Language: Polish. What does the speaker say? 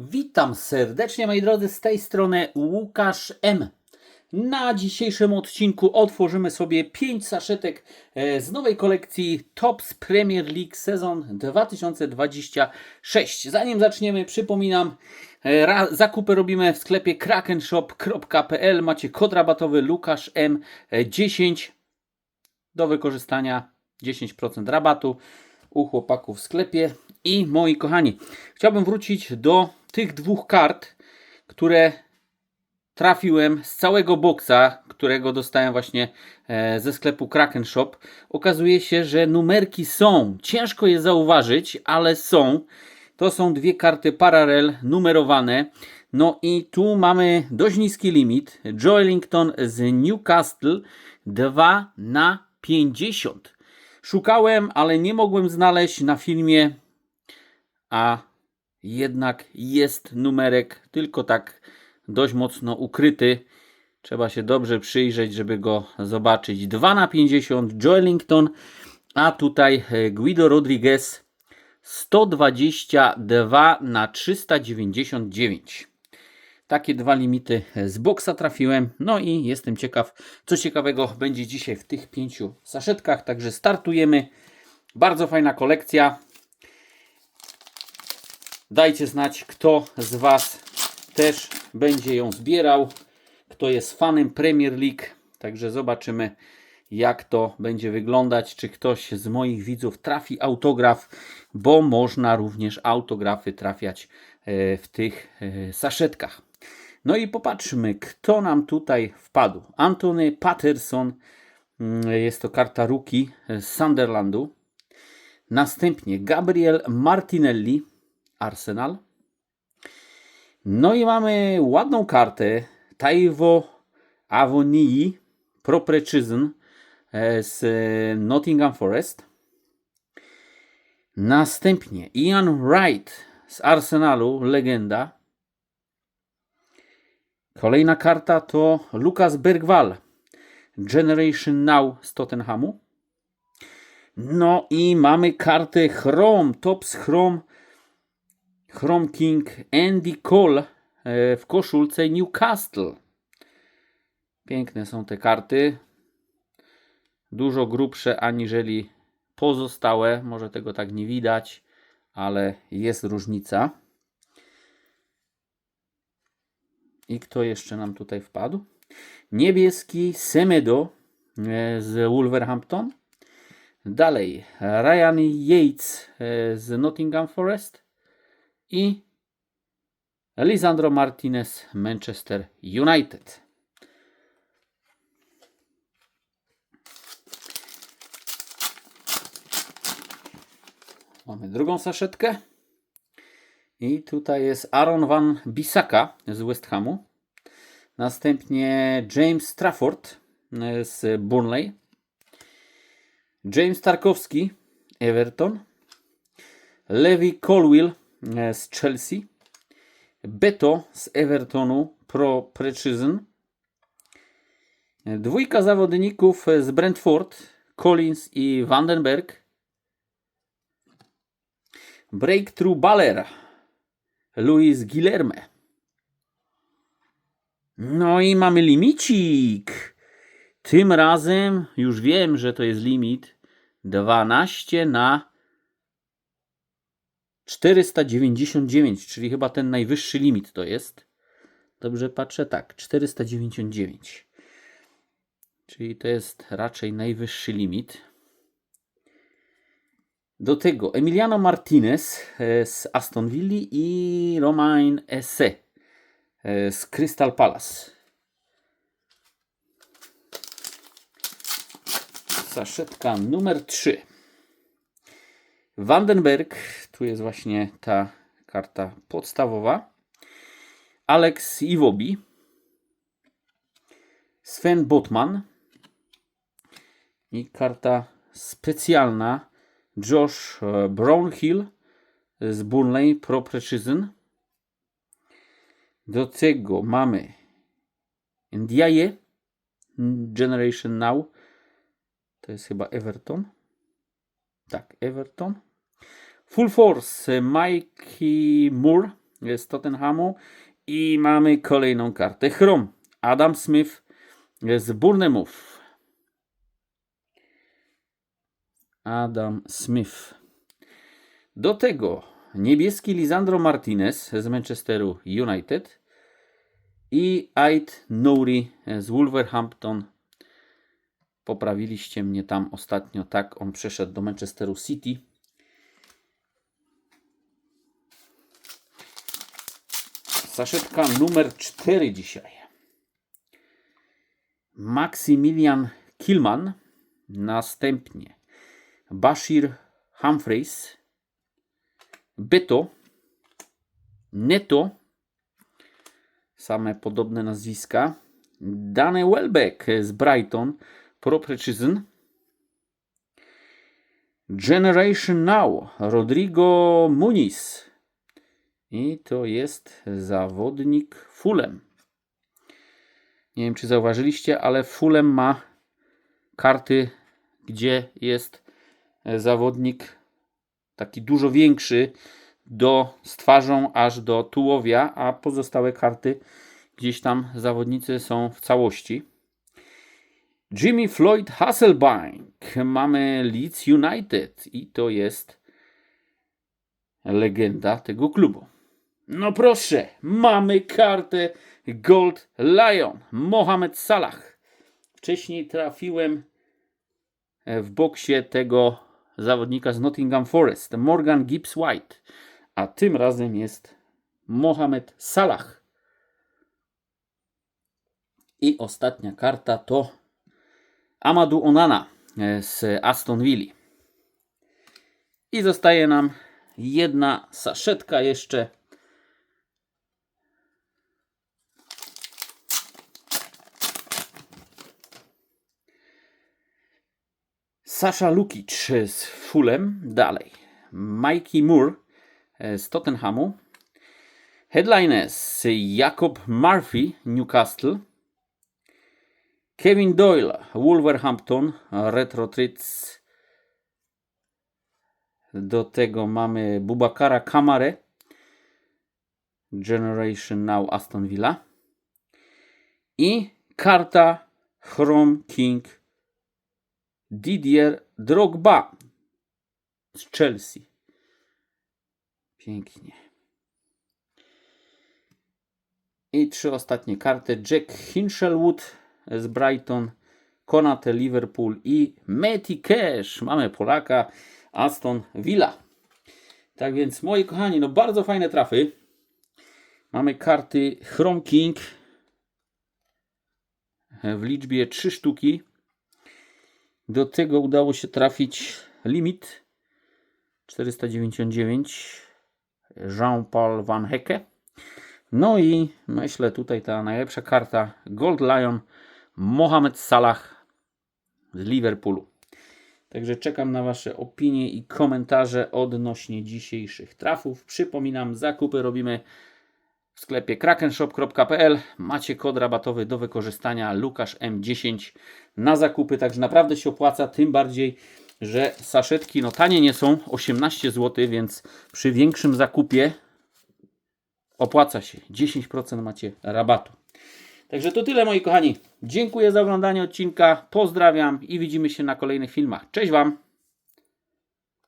Witam serdecznie moi drodzy, z tej strony Łukasz M. Na dzisiejszym odcinku otworzymy sobie 5 saszetek e, z nowej kolekcji Tops Premier League sezon 2026. Zanim zaczniemy, przypominam, e, zakupy robimy w sklepie krakenshop.pl. Macie kod rabatowy Lukasz M 10 do wykorzystania 10% rabatu u chłopaków w sklepie. I moi kochani, chciałbym wrócić do tych dwóch kart, które trafiłem z całego boksa, którego dostałem właśnie e, ze sklepu Kraken Shop. Okazuje się, że numerki są. Ciężko je zauważyć, ale są. To są dwie karty paralel numerowane. No i tu mamy dość niski limit. Joelinton z Newcastle 2 na 50. Szukałem, ale nie mogłem znaleźć na filmie, a jednak jest numerek, tylko tak dość mocno ukryty. Trzeba się dobrze przyjrzeć, żeby go zobaczyć. 2 na 50 Joelinton, a tutaj e, Guido Rodriguez 122 na 399. Takie dwa limity z boksa trafiłem. No i jestem ciekaw, co ciekawego będzie dzisiaj w tych pięciu saszetkach. Także startujemy. Bardzo fajna kolekcja. Dajcie znać, kto z Was też będzie ją zbierał. Kto jest fanem Premier League. Także zobaczymy, jak to będzie wyglądać. Czy ktoś z moich widzów trafi autograf, bo można również autografy trafiać e, w tych e, saszetkach. No i popatrzmy, kto nam tutaj wpadł. Antony Patterson, mm, jest to karta rookie z Sunderlandu. Następnie Gabriel Martinelli, Arsenal. No i mamy ładną kartę Taiwo Avonii Pro Precision e, z Nottingham Forest. Następnie Ian Wright z Arsenalu, legenda. Kolejna karta to Lukas Bergwall, Generation Now z Tottenhamu. No i mamy kartę Chrome, Tops Chrome, Chrome King Andy Cole e, w koszulce Newcastle. Piękne są te karty. Dużo grubsze aniżeli pozostałe. Może tego tak nie widać, ale jest różnica. I kto jeszcze nam tutaj wpadł? Niebieski Semedo e, z Wolverhampton. Dalej Ryan Yates e, z Nottingham Forest. I Lisandro Martinez Manchester United. Mamy drugą saszetkę. I tutaj jest Aaron Van Bissaka z West Hamu. Następnie James Trafford e, z Burnley. James Tarkowski, Everton. Levi Colwill z Chelsea. Beto z Evertonu Pro Precision. E, Dwójka zawodników z Brentford, Collins i Vandenberg. Breakthrough Baller, Luis Guilherme. No i mamy limicik. Tym razem już wiem, że to jest limit 12 na 499, czyli chyba ten najwyższy limit to jest. Dobrze patrzę, tak, 499. Czyli to jest raczej najwyższy limit. Do tego Emiliano Martinez e, z Aston Villa i Romain Esse e, z Crystal Palace. Saszetka numer 3. Vandenberg, tu jest właśnie ta karta podstawowa. Alex Iwobi. Sven Botman. I karta specjalna Josh e, Brownhill z Burnley Pro Precision. Do tego mamy Ndiaye Generation Now. To jest chyba Everton. Tak, Everton. Full Force Mikey Moore z Tottenhamu i mamy kolejną kartę Chrom. Adam Smith z Bournemouth. Adam Smith. Do tego niebieski Lisandro Martinez z Manchesteru United i Ait Nouri z Wolverhampton. Poprawiliście mnie tam ostatnio, tak on przeszedł do Manchesteru City. Saszetka numer 4 dzisiaj. Maximilian Kilman. Następnie Bashir Humphreys. Beto. Neto. Same podobne nazwiska. Dane Welbeck z Brighton. Pro Precision. Generation Now. Rodrigo Muniz. I to jest zawodnik Fulem. Nie wiem, czy zauważyliście, ale Fulem ma karty, gdzie jest zawodnik taki dużo większy do z twarzą aż do tułowia, a pozostałe karty gdzieś tam zawodnicy są w całości. Jimmy Floyd Hasselbank. Mamy Leeds United i to jest legenda tego klubu. No proszę, mamy kartę Gold Lion, Mohamed Salah. Wcześniej trafiłem w boksie tego zawodnika z Nottingham Forest, Morgan Gibbs White, a tym razem jest Mohamed Salah. I ostatnia karta to Amadou Onana z Aston Villa. I zostaje nam jedna saszetka jeszcze Sasha Lukic z Fulham. Dalej. Mikey Moore e, z Tottenhamu. Headliners Jacob Murphy, Newcastle. Kevin Doyle, Wolverhampton, Retro Trits. Do tego mamy Bubakara Kamare, Generation Now Aston Villa. I karta Chrome King Didier Drogba z Chelsea. Pięknie. I trzy ostatnie karty. Jack Hinchelwood z Brighton, Konate Liverpool i Matty Cash. Mamy Polaka, Aston Villa. Tak więc, moi kochani, no bardzo fajne trafy. Mamy karty Chrome King w liczbie 3 sztuki. Do tego udało się trafić limit 499 Jean-Paul Van Hecke. No i myślę tutaj ta najlepsza karta Gold Lion Mohamed Salah z Liverpoolu. Także czekam na Wasze opinie i komentarze odnośnie dzisiejszych trafów. Przypominam, zakupy robimy w sklepie krakenshop.pl. Macie kod rabatowy do wykorzystania Lukasz M10 na zakupy, także naprawdę się opłaca, tym bardziej, że saszetki no tanie nie są, 18 zł, więc przy większym zakupie opłaca się. 10% macie rabatu. Także to tyle moi kochani. Dziękuję za oglądanie odcinka. Pozdrawiam i widzimy się na kolejnych filmach. Cześć Wam!